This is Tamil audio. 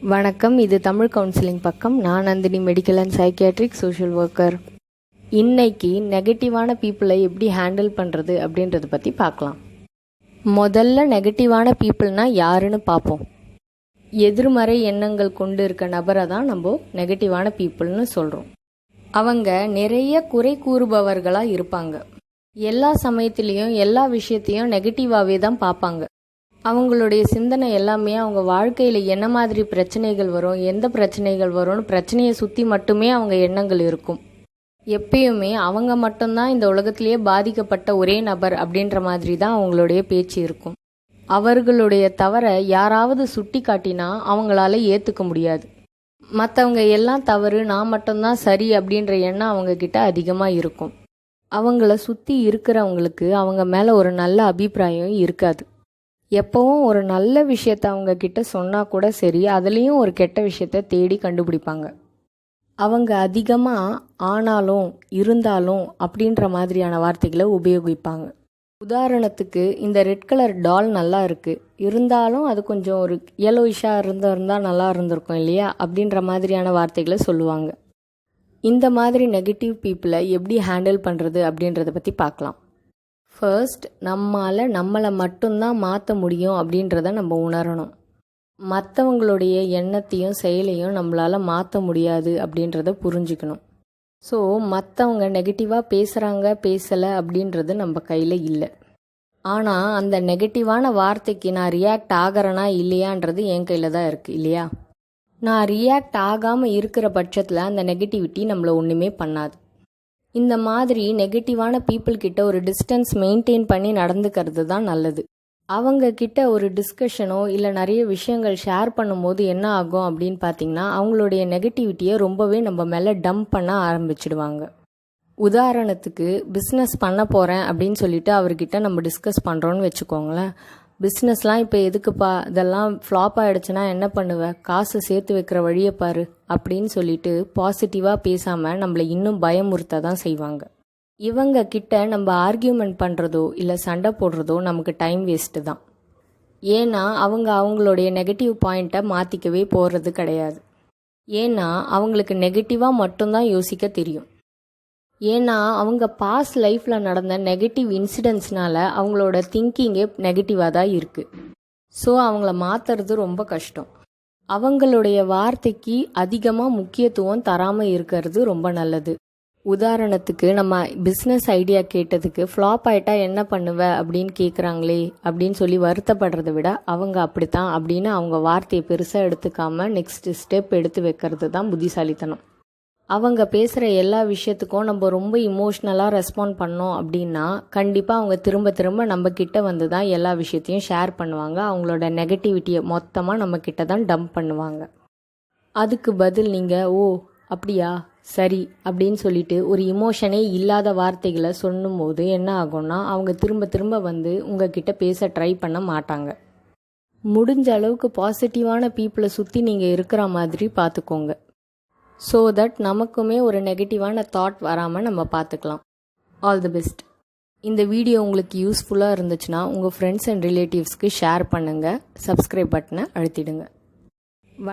வணக்கம். இது தமிழ் கவுன்சிலிங் பக்கம். நான் Nandini medical and psychiatric social worker இன்னைக்கு நெகட்டிவான பீப்புளை எப்படி ஹேண்டில் பண்ணுறது அப்படின்றத பற்றி பார்க்கலாம். முதல்ல நெகட்டிவான பீப்புள்னா யாருன்னு பார்ப்போம். எதிர்மறை எண்ணங்கள் கொண்டு இருக்க நபரை தான் நம்ம நெகட்டிவான பீப்புள்னு சொல்கிறோம் அவங்க நிறைய குறை கூறுபவர்களாக இருப்பாங்க. எல்லா சமயத்திலையும் எல்லா விஷயத்தையும் நெகட்டிவாகவே தான் பார்ப்பாங்க. அவங்களுடைய சிந்தனை எல்லாமே அவங்க வாழ்க்கையில் என்ன மாதிரி பிரச்சனைகள் வரும் எந்த பிரச்சனைகள் வரும்னு பிரச்சனையை சுற்றி மட்டுமே அவங்க எண்ணங்கள் இருக்கும். எப்பயுமே அவங்க மட்டும்தான் இந்த உலகத்திலேயே பாதிக்கப்பட்ட ஒரே நபர் அப்படின்ற மாதிரி தான் அவங்களுடைய பேச்சு இருக்கும். அவர்களுடைய தவறை யாராவது சுட்டி காட்டினா அவங்களால ஏற்றுக்க முடியாது. மற்றவங்க எல்லாம் தவறு நான் மட்டும்தான் சரி அப்படின்ற எண்ணம் அவங்க கிட்ட அதிகமாக இருக்கும். அவங்கள சுற்றி இருக்கிறவங்களுக்கு அவங்க மேலே ஒரு நல்ல அபிப்பிராயம் இருக்காது. எப்பவும் ஒரு நல்ல விஷயத்த அவங்க கிட்ட சொன்னால் கூட சரி அதுலேயும் ஒரு கெட்ட விஷயத்த தேடி கண்டுபிடிப்பாங்க. அவங்க அதிகமாக ஆனாலும் இருந்தாலும் அப்படின்ற மாதிரியான வார்த்தைகளை உபயோகிப்பாங்க. உதாரணத்துக்கு இந்த ரெட் கலர் டால் நல்லா இருக்குது இருந்தாலும் அது கொஞ்சம் ஒரு yellowish-ஆ இருந்தால் நல்லா இருந்திருக்கும் இல்லையா? அப்படின்ற மாதிரியான வார்த்தைகளை சொல்லுவாங்க. இந்த மாதிரி நெகட்டிவ் பீப்புளை எப்படி ஹேண்டில் பண்ணுறது அப்படின்றத பற்றி பார்க்கலாம். ஃபர்ஸ்ட் நம்மால் நம்மளை மட்டும்தான் மாற்ற முடியும் அப்படின்றத நம்ம உணரணும். மற்றவங்களுடைய எண்ணத்தையும் செயலையும் நம்மளால் மாற்ற முடியாது அப்படின்றத புரிஞ்சுக்கணும். ஸோ மற்றவங்க நெகட்டிவாக பேசுகிறாங்க பேசலை அப்படின்றது நம்ம கையில் இல்லை. ஆனால் அந்த நெகட்டிவான வார்த்தைக்கு நான் ரியாக்ட் ஆகிறேனா இல்லையான்றது என் கையில் தான் இருக்குது இல்லையா? நான் ரியாக்ட் ஆகாமல் இருக்கிற பட்சத்தில் அந்த நெகட்டிவிட்டி நம்மளை ஒன்றுமே பண்ணாது. இந்த மாதிரி நெகட்டிவான பீப்புள் கிட்ட ஒரு டிஸ்டன்ஸ் மெயின்டைன் பண்ணி நடந்துக்கிறது தான் நல்லது. அவங்க கிட்ட ஒரு டிஸ்கஷனோ இல்லை நிறைய விஷயங்கள் ஷேர் பண்ணும்போது என்ன ஆகும் அப்படின்னு பார்த்தீங்கன்னா அவங்களுடைய நெகட்டிவிட்டியை ரொம்பவே நம்ம மேலே டம்ப் பண்ண ஆரம்பிச்சிடுவாங்க. உதாரணத்துக்கு பிஸ்னஸ் பண்ண போகிறேன் அப்படின்னு சொல்லிட்டு அவர்கிட்ட நம்ம டிஸ்கஸ் பண்ணுறோன்னு வச்சுக்கோங்களேன். பிஸ்னஸ்லாம் இப்போ எதுக்குப்பா? இதெல்லாம் ஃப்ளாப் ஆகிடுச்சுன்னா என்ன பண்ணுவ? காசு சேர்த்து வைக்கிற வழியை பாரு அப்படின்னு சொல்லிட்டு பாசிட்டிவாக பேசாமல் நம்மளை இன்னும் பயமுறுத்த தான் செய்வாங்க. இவங்க கிட்ட நம்ம ஆர்கியூமெண்ட் பண்ணுறதோ இல்லை சண்டை போடுறதோ நமக்கு டைம் வேஸ்ட்டு தான். ஏன்னா அவங்க அவங்களுடைய நெகட்டிவ் பாயிண்ட்டை மாற்றிக்கவே போகிறது கிடையாது. ஏன்னா அவங்களுக்கு நெகட்டிவாக மட்டும்தான் யோசிக்க தெரியும். ஏன்னா அவங்க பாஸ்ட் லைஃப்பில் நடந்த நெகட்டிவ் இன்சிடென்ட்ஸ்னால அவங்களோட திங்கிங்கே நெகட்டிவாக தான் இருக்குது ஸோ அவங்கள மாற்றுறது ரொம்ப கஷ்டம். அவங்களுடைய வார்த்தைக்கு அதிகமாக முக்கியத்துவம் தராமல் இருக்கிறது ரொம்ப நல்லது. உதாரணத்துக்கு நம்ம பிஸ்னஸ் ஐடியா கேட்டதுக்கு ஃப்ளாப் ஆயிட்டா என்ன பண்ணுவ? அப்படின்னு கேட்குறாங்களே அப்படின்னு சொல்லி வருத்தப்படுறதை விட அவங்க அப்படித்தான் அப்படின்னு அவங்க வார்த்தையை பெருசாக எடுத்துக்காம நெக்ஸ்ட் ஸ்டெப் எடுத்து வைக்கிறது தான் புத்திசாலித்தனம். அவங்க பேசுகிற எல்லா விஷயத்துக்கும் நம்ம ரொம்ப இமோஷ்னலாக ரெஸ்பாண்ட் பண்ணோம் அப்படின்னா கண்டிப்பாக அவங்க திரும்ப திரும்ப நம்ம கிட்ட வந்து தான் எல்லா விஷயத்தையும் ஷேர் பண்ணுவாங்க. அவங்களோட நெகட்டிவிட்டியை மொத்தமாக நம்ம கிட்ட தான் டம்ப் பண்ணுவாங்க. அதுக்கு பதில் நீங்கள் ஓ அப்படியா? சரி அப்படின்னு சொல்லிட்டு ஒரு இமோஷனே இல்லாத வார்த்தைகளை சொல்லும்போது என்ன ஆகும்னா அவங்க திரும்ப திரும்ப வந்து உங்ககிட்ட பேச ட்ரை பண்ண மாட்டாங்க. முடிஞ்ச அளவுக்கு பாசிட்டிவான பீப்புளை சுற்றி நீங்கள் இருக்கிற மாதிரி பார்த்துக்கோங்க. ஸோ தட் நமக்குமே ஒரு நெகட்டிவான தாட் வராமல் நம்ம பார்த்துக்கலாம் ஆல் தி பெஸ்ட் இந்த வீடியோ உங்களுக்கு யூஸ்ஃபுல்லாக இருந்துச்சுன்னா உங்கள் ஃப்ரெண்ட்ஸ் அண்ட் ரிலேட்டிவ்ஸ்க்கு ஷேர் பண்ணுங்கள் சப்ஸ்கிரைப் பட்டனை அழுத்திடுங்க. வ